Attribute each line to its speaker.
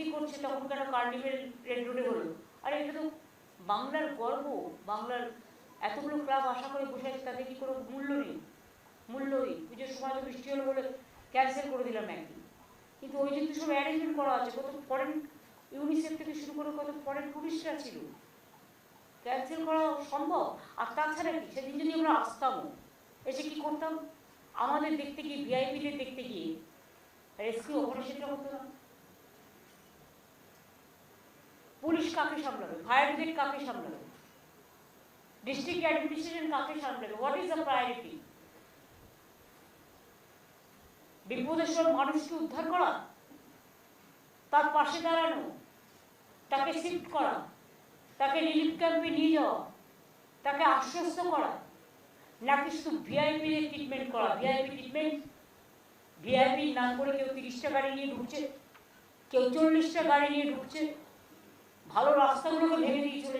Speaker 1: রাজনীতি করছে, তখন কেন কার্নিভেল রেড রোডে হলো? আর এটা তো বাংলার গর্ব, বাংলার এতগুলো ক্লাব আশা করে বসে আছে, তাদের কি কোনো মূল্য নেই? মূল্য নেই। পুজোর সময় তো বৃষ্টি হলো বলে ক্যান্সেল করে দিলাম একদিন। কিন্তু ওই কিন্তু সব অ্যারেঞ্জমেন্ট করা আছে, কত ফরেন ইউনিসেফ থেকে শুরু করে কত ফরেন টুরিস্টরা ছিল। ক্যান্সেল করা সম্ভব? আর তাছাড়া কি? সেদিন যদি আমরা আসতামও এসে কি করতাম? আমাদের দেখতে গিয়ে ভিআইপিদের দেখতে গিয়ে রেস্কিউ অপারেশনটা হতো না? পুলিশ কাকে সামলাবে? ফায়ার ব্রিগেড কাকে সামলাবে? ডিস্ট্রিক্ট অ্যাডমিনিস্ট্রেশন কাকে সামলাবে? হোয়াট ইজ দ্য প্রায়োরিটি বিপদের সব মানুষকে উদ্ধার করা, তার পাশে দাঁড়ানো, তাকে শিফট করা, তাকে রিলিফ ক্যাম্পে নিয়ে যাওয়া, তাকে আশ্বস্ত করা, নাকি শুধু ভিআইপি ট্রিটমেন্ট করা? ভিআইপি ট্রিটমেন্ট ভিআইপি নাম করে কেউ তিরিশটা গাড়ি নিয়ে ঢুকছে, কেউ চল্লিশটা গাড়ি নিয়ে ঢুকছে ভালো রাস্তাগুলোকে ভেঙে দিয়ে চলে